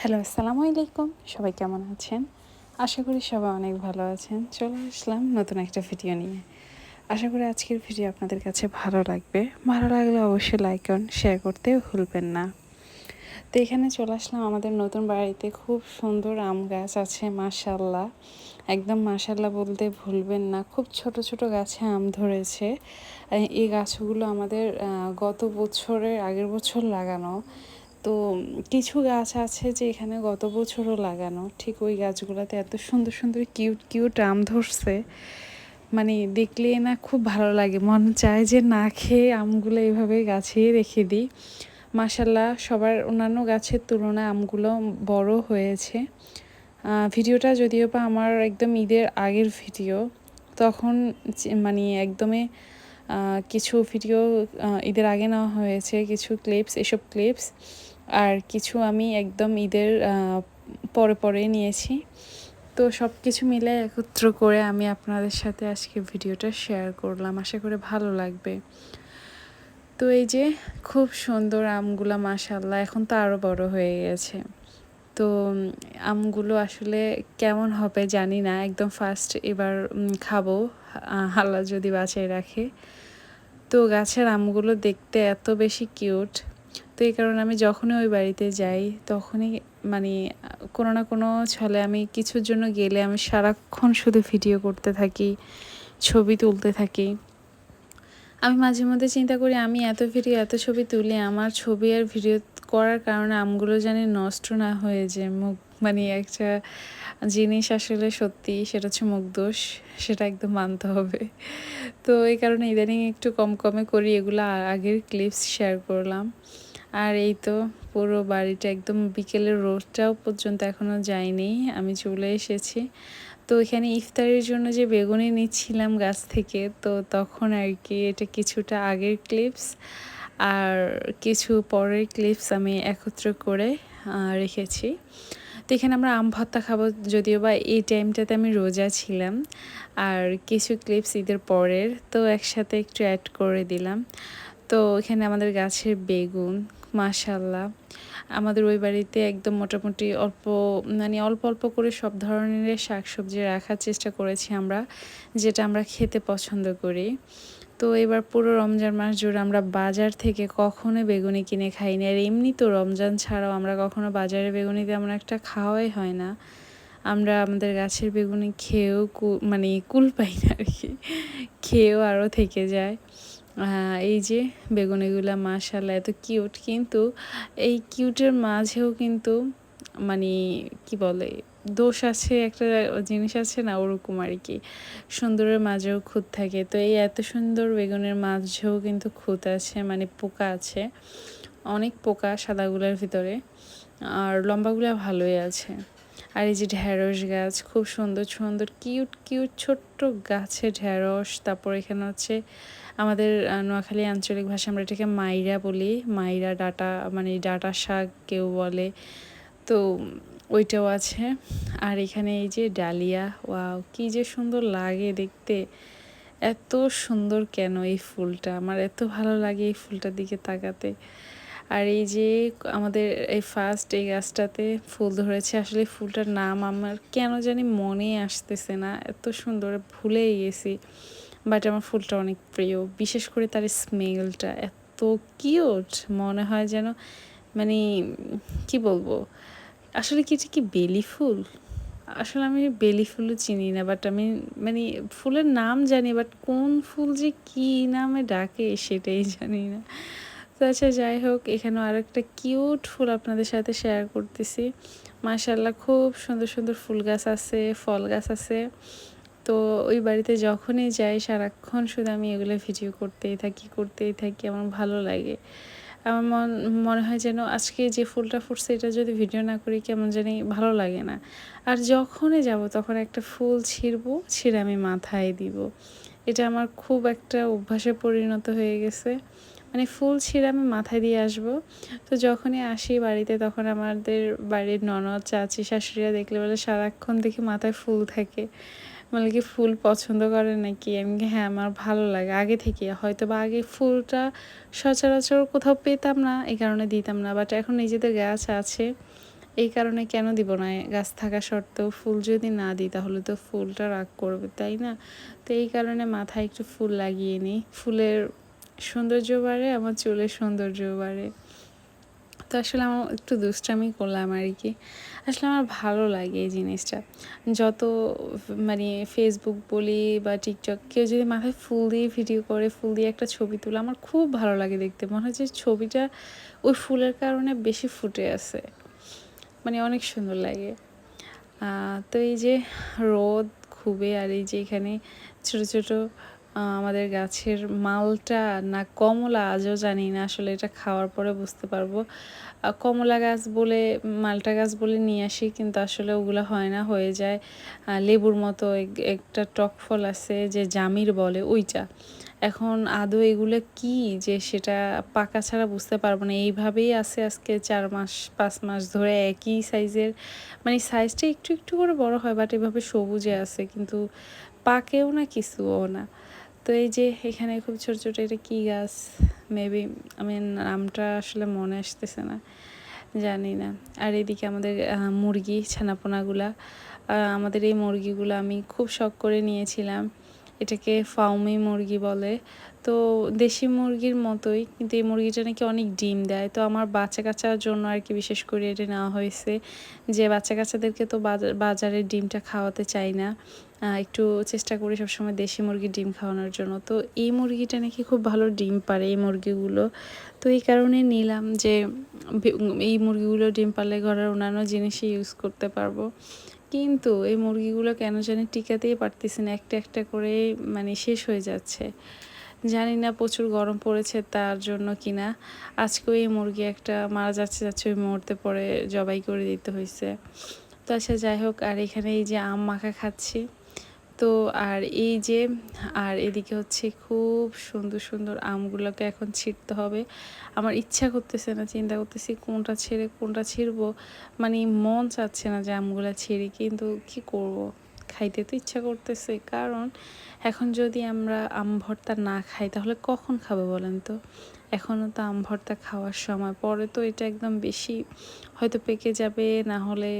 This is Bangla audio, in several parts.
হ্যালো, আসসালামু আলাইকুম। সবাই কেমন আছেন? আশা করি সবাই অনেক ভালো আছেন। চলে আসলাম নতুন একটা ভিডিও নিয়ে। আশা করি আজকের ভিডিও আপনাদের কাছে ভালো লাগবে। ভালো লাগলে অবশ্যই লাইক করুন শেয়ার করতে ভুলবেন না। তো এখানে চলে আসলাম আমাদের নতুন বাড়িতে। খুব সুন্দর আম গাছ আছে মাশাল্লাহ একদম মাশাল্লাহ বলতে ভুলবেন না। খুব ছোট ছোট গাছে আম ধরেছে। এই গাছগুলো আমাদের গত বছরের আগের বছর লাগানো। তো কিছু গাছ আছে যে এখানে গত বছরও লাগানো। ঠিক ওই গাছগুলোতে এত সুন্দর সুন্দর কিউট কিউট আম ধরছে। মানে দেখলে না খুব ভালো লাগে। মন চায় যে না খেয়ে আমগুলো এইভাবে গাছে রেখে দিই। মাসাল্লাহ সবার অন্যান্য গাছের তুলনায় আমগুলো বড় হয়েছে। ভিডিওটা যদিও বা আমার একদম ঈদের আগের ভিডিও, তখন মানে একদমই কিছু ভিডিও ঈদের আগে নেওয়া হয়েছে, কিছু ক্লিপস এসব ক্লিপস আর কিছু আমি একদম ঈদের পরে পরে নিয়েছি। তো সব কিছু মিলে একত্র করে আমি আপনাদের সাথে আজকে ভিডিওটা শেয়ার করলাম। আশা করে ভালো লাগবে। তো এই যে খুব সুন্দর আমগুলো মাসাল্লাহ এখন তো আরও বড় হয়ে গেছে। তো আমগুলো আসলে কেমন হবে জানি না, একদম ফার্স্ট এবার খাব। হাল্লা যদি বাঁচাই রাখে। তো গাছের আমগুলো দেখতে এত বেশি কিউট তো এই কারণে আমি যখনই ওই বাড়িতে যাই, তখনই মানে কোনো না কোনো ছলে আমি কিছুর জন্য গেলে আমি সারাক্ষণ শুধু ভিডিও করতে থাকি, ছবি তুলতে থাকি। আমি মাঝে মধ্যে চিন্তা করি, আমি এত ভিডিও, এত ছবি তুলি, আমার ছবি আর ভিডিও করার কারণে আমগুলো জানি নষ্ট না হয়ে যায়। মুখ মানে একটা জিনিস আসলে সত্যি, সেটা হচ্ছে মুখ দোষ, সেটা একদম মানতে হবে। তো এই কারণে ইদানিং একটু কম কমে করি, এগুলো আগের ক্লিপস শেয়ার করলাম। আর এই তো পুরো বাড়িটা একদম বিকেলের রোদটাও পর্যন্ত এখনও যায়নি। আমি চলে এসেছি। তো এখানে ইফতারের জন্য যে বেগুনি নিচ্ছিলাম গাছ থেকে, তো তখন আর কি এটা কিছুটা আগের ক্লিপস আর কিছু পরের ক্লিপস আমি একত্র করে রেখেছি। তো এখানে আমরা আম ভর্তা খাব যদিও বা এই টাইমটাতে আমি রোজা ছিলাম আর কিছু ক্লিপস ঈদের পরের, তো একসাথে একটু অ্যাড করে দিলাম। তো এখানে আমাদের গাছের বেগুন মাশাল্লাহ আমাদের ওই বাড়িতে একদম মোটামুটি অল্প মানে অল্প অল্প করে সব ধরনের শাকসবজি রাখার চেষ্টা করেছি আমরা, যেটা আমরা খেতে পছন্দ করি। তো এবার পুরো রমজান মাস জুড়ে আমরা বাজার থেকে কখনো বেগুনি কিনে খাইনি আর এমনি তো রমজান ছাড়াও আমরা কখনো বাজারে বেগুনি তেমন একটা খাওয়াই হয় না। আমরা আমাদের গাছের বেগুনি খেয়েও মানে কুল পাই না আর কি। খেয়েও আরও থেকে যায়। এই যে বেগুনিগুলা মাশাল্লাহ এত কিউট কিন্তু এই কিউটের মাঝেও কিন্তু মানে কি বলে, দোষ আছে, একটা জিনিস আছে না, ওরকম আর কি। সুন্দরের মাঝেও খুঁত থাকে। তো এই এত সুন্দর বেগুনের মাঝেও কিন্তু খুঁত আছে মানে পোকা আছে। অনেক পোকা সাদাগুলোর ভিতরে। আর লম্বাগুলো ভালোই আছে। আর এই যে ঢ্যাঁড়স গাছ, খুব সুন্দর সুন্দর কিউট কিউট ছোট্ট গাছে ঢ্যাঁড়স তারপর এখানে হচ্ছে আমাদের নোয়াখালী আঞ্চলিক ভাষা আমরা এটাকে মাইরা বলি। মাইরা ডাটা মানে ডাটা শাক কেউ বলে। তো ওইটাও আছে। আর এখানে এই যে ডালিয়া, ওয়াও, কি যে সুন্দর লাগে দেখতে। এত সুন্দর কেন এই ফুলটা? আমার এত ভালো লাগে এই ফুলটার দিকে তাকাতে। আর এই যে আমাদের এই ফার্স্ট এই গাছটাতে ফুল ধরেছে, আসলে ফুলটার নাম আমার কেন জানি মনে আসতেছে না, এত সুন্দর, ভুলেই গেছি। বাট আমার ফুলটা অনেক প্রিয়, বিশেষ করে তার স্মেলটা এত কিউট মনে হয় যেন মানে কি বলব, আসলে কি কি বেলি ফুল? আসলে আমি বেলি ফুলও চিনি না বাট আমি মানে ফুলের নাম জানি বাট কোন ফুল যে কী নামে ডাকে সেটাই জানি না। তো আচ্ছা যাই হোক, এখানেও আরেকটা কিউট ফুল আপনাদের সাথে শেয়ার করতেছি। মাশাল্লাহ খুব সুন্দর সুন্দর ফুল গাছ আছে, ফল গাছ আছে। তো ওই বাড়িতে যখনই যাই, সারাক্ষণ শুধু আমি এগুলো ভিডিও করতেই থাকি করতেই থাকি, আমার ভালো লাগে। আমার মন, মনে হয় যেন আজকে যে ফুলটা ফুটছে, এটা যদি ভিডিও না করি, কেমন জানি ভালো লাগে না। আর যখনই যাব, তখন একটা ফুল ছিঁড়বো, ছিঁড়ে আমি মাথায় দিব। এটা আমার খুব একটা অভ্যাসে পরিণত হয়ে গেছে। মানে ফুল আমি মাথায় দিয়ে আসব। তো যখনই আসি বাড়িতে তখন আমাদের বাড়ির ননদ, চাচি, শাশুড়িরা দেখলে বলে, সারাক্ষণ দেখি মাথায় ফুল থাকে। মানে কি ফুল পছন্দ করে নাকি? আমি হ্যাঁ আমার ভালো লাগে। আগে থেকে হয়তো বা আগে ফুলটা সচরাচর কোথাও পেতাম না, এই কারণে দিতাম না। বাট এখন নিজেদের গাছ আছে, এই কারণে কেন দিব না? গাছ থাকা সত্ত্বেও ফুল যদি না দিই, তাহলে তো ফুলটা রাগ করবে, তাই না? তো এই কারণে মাথায় একটু ফুল লাগিয়ে নিই। ফুলের সৌন্দর্য বাড়ে আমার চুলের সৌন্দর্য বাড়ে তো আসলে আমার একটু দুষ্টামি করলাম আর কি আসলে আমার ভালো লাগে এই জিনিসটা। যত মানে ফেসবুক বলি বা টিকটক কেউ যদি মাথায় ফুল দিয়ে ভিডিও করে, ফুল দিয়ে একটা ছবি তুলে, আমার খুব ভালো লাগে দেখতে। মনে হচ্ছে ছবিটা ওই ফুলের কারণে বেশি ফুটে আছে। মানে অনেক সুন্দর লাগে। তো এই যে রোদ খুবই, আর এই যে এখানে ছোটো, ছোট আমাদের গাছের মালটা না কমলা আজও জানি না, আসলে এটা খাওয়ার পরে বুঝতে পারব। কমলা গাছ বলে, মালটা গাছ বলে নিয়ে আসি, কিন্তু আসলে ওগুলো হয় না, হয়ে যায়। লেবুর মতো একটা টক ফল আছে যে জামির বলে, ওইটা। এখন আদৌ এগুলো কি যে সেটা পাকা ছাড়া বুঝতে পারব না। এইভাবেই আছে আজকে চার মাস, পাঁচ মাস ধরে একই সাইজের। মানে সাইজটা একটু একটু করে বড় হয়, বাট এভাবে সবুজে আছে, কিন্তু পাকেও না, কিছুও না। তো এই যে এখানে খুব ছোট ছোট এটা কী গাছ? মেবি আমি নামটা আসলে মনে আসতেছে না, জানি না। আর এদিকে আমাদের মুরগি, ছানাপোনাগুলা আমাদের এই মুরগিগুলো আমি খুব শখ করে নিয়েছিলাম। এটাকে ফাউমি মুরগি বলে। তো দেশি মুরগির মতোই, কিন্তু এই মুরগিটা নাকি অনেক ডিম দেয়। তো আমার বাচ্চা কাচ্চার জন্য আর কি বিশেষ করে এটা নেওয়া হয়েছে যে বাচ্চা কাচ্চাদেরকে তো বাজারের ডিমটা খাওয়াতে চাই না। একটু চেষ্টা করি সবসময় দেশি মুরগির ডিম খাওয়ানোর জন্য। তো এই মুরগিটা নাকি খুব ভালো ডিম পারে এই মুরগিগুলো। তো এই কারণে নিলাম যে এই মুরগিগুলো ডিম পারলে ঘরের অন্যান্য জিনিসই ইউজ করতে পারব। কিন্তু এই মুরগিগুলো কেন জানি টিকাতেই পারতেছি না, একটা একটা করে মানে শেষ হয়ে যাচ্ছে। জানি না প্রচুর গরম পড়েছে তার জন্য কিনা। আজকেও এই মুরগি একটা মারা যাচ্ছে যাচ্ছে ওই মুহূর্তে পরে জবাই করে দিতে হয়েছে তো আচ্ছা যাই হোক, আর এখানে এই যে আম মাখা খাচ্ছি। তো আর এই যে, আর এদিকে হচ্ছে খুব সুন্দর সুন্দর আমগুলোকে এখন ছিঁড়তে হবে আমার ইচ্ছা করতেছে না, চিন্তা করতেছি কোনটা ছেড়ে, কোনটা ছিঁড়বো মানে মন চাচ্ছে না যে আমগুলো ছিঁড়ি, কিন্তু কি করব। খাইতে তো ইচ্ছা করতেছে। কারণ এখন যদি আমরা আম ভর্তা না খাই, তাহলে কখন খাব বলেন তো? এখনও তো আম ভর্তা খাওয়ার সময়। পরে তো এটা একদম বেশি হয়তো পেকে যাবে, না হলে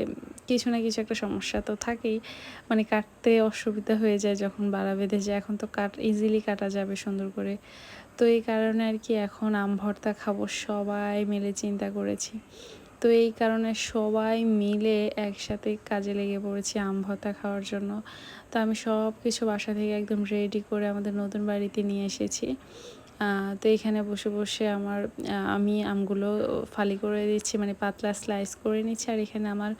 কিছু না কিছু একটা সমস্যা তো থাকেই। মানে কাটতে অসুবিধা হয়ে যায় যখন বাড়া বেঁধে যায়। এখন তো কাট ইজিলি কাটা যাবে সুন্দর করে। তো এই কারণে আর কি এখন আম ভর্তা খাব সবাই মিলে চিন্তা করেছি। তো এই কারণে সবাই মিলে একসাথে কাজে লেগে পড়েছি আম ভর্তা খাওয়ার জন্য। তো আমি সব কিছু বাসা থেকে একদম রেডি করে আমাদের নতুন বাড়িতে নিয়ে এসেছি। তো এখানে বসে বসে আমার আমি আমগুলো ফালি করে দিচ্ছি মানে পাতলা স্লাইস করে নিচ্ছি, আর এখানে আমার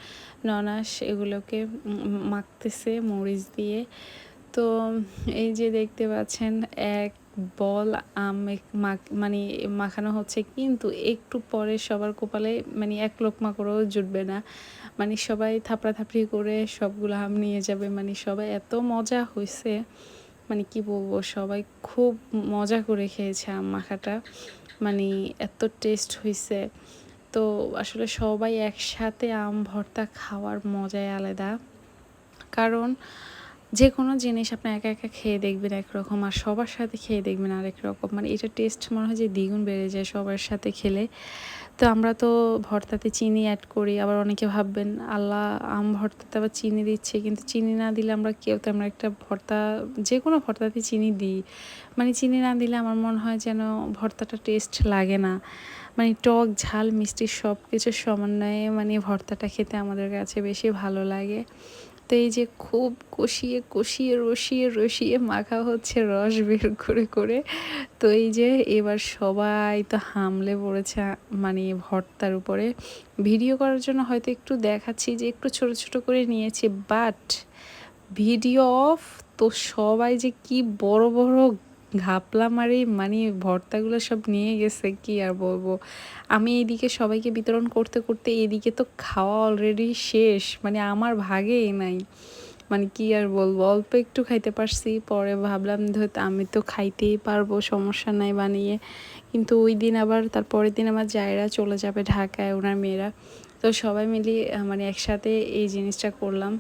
ননাস এগুলোকে মাখতেছে মরিচ দিয়ে। তো এই যে দেখতে পাচ্ছেন, এক বল, আম মানে মাখানো হচ্ছে কিন্তু একটু পরে সবার কপালে মানে এক লোকমা করেও জুটবে না। মানে সবাই থাপড়াথাপড়ি করে সবগুলো আম নিয়ে যাবে। মানে সবাই এত মজা হয়েছে মানে কি বলব, সবাই খুব মজা করে খেয়েছে আম মাখাটা। মানে এত টেস্ট হয়েছে তো আসলে সবাই একসাথে আম ভর্তা খাওয়ার মজাই আলাদা। কারণ যে কোনো জিনিস আপনি একা একা খেয়ে দেখবেন একরকম আর সবার সাথে খেয়ে দেখবেন আরেক রকম। মানে এটা টেস্ট মনে হয় যে দ্বিগুণ বেড়ে যায় সবার সাথে খেলে। তো আমরা তো ভর্তাতে চিনি অ্যাড করি, আবার অনেকে ভাববেন, আল্লাহ, আম ভর্তাতে আবার চিনি দিচ্ছে। কিন্তু চিনি না দিলে আমরা কেউ তো আমরা একটা ভর্তা যে কোনো ভর্তাতে চিনি দিই। মানে চিনি না দিলে আমার মনে হয় যেন ভর্তাটা টেস্ট লাগে না। মানে টক, ঝাল, মিষ্টি সব কিছুর সমন্বয়ে মানে ভর্তাটা খেতে আমাদের কাছে বেশি ভালো লাগে। তো এই যে খুব কষিয়ে কষিয়ে, রসিয়ে রসিয়ে মাখা হচ্ছে রস বের করে করে। তো এই যে এবার সবাই তো হামলে পড়েছে মানে ভর্তার উপরে। ভিডিও করার জন্য হয়তো একটু দেখাচ্ছি যে একটু ছোট ছোট করে নিয়েছে বাট ভিডিও অফ তো সবাই যে কি বড় বড় ঘাপলা মারি মানে ভর্তাগুলো সব নিয়ে গেছে, কি আর বলব? আমি এইদিকে সবাইকে বিতরণ করতে করতে এদিকে তো খাওয়া অলরেডি শেষ মানে আমার ভাগেই নাই। মানে কি আর বলব, অল্প একটু খাইতে পারছি, পরে ভাবলাম ধরতে আমি তো খাইতেই পারব, সমস্যা নাই বানিয়ে। কিন্তু ওই দিন আবার, তার পরের দিন আমার জায়রা চলে যাবে ঢাকায়, ওনার মেয়েরা। তো সবাই মিলিয়ে মানে একসাথে এই জিনিসটা করলাম।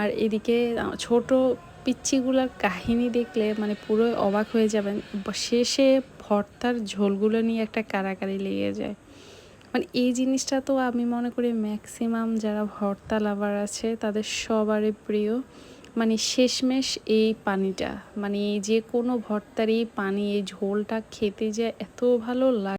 আর এদিকে ছোট পিচ্ছিগুলার কাহিনী দেখলে মানে পুরো অবাক হয়ে যাবেন। শেষে ভর্তার ঝোলগুলো নিয়ে একটা কারাকারি লেগে যায়। মানে এই জিনিসটা তো আমি মনে করি ম্যাক্সিমাম যারা ভর্তা লাভার আছে, তাদের সবারই প্রিয়। মানে শেষমেশ এই পানিটা মানে যে কোনো ভর্তার এই পানি, এই ঝোলটা খেতে যে এত ভালো লাগে।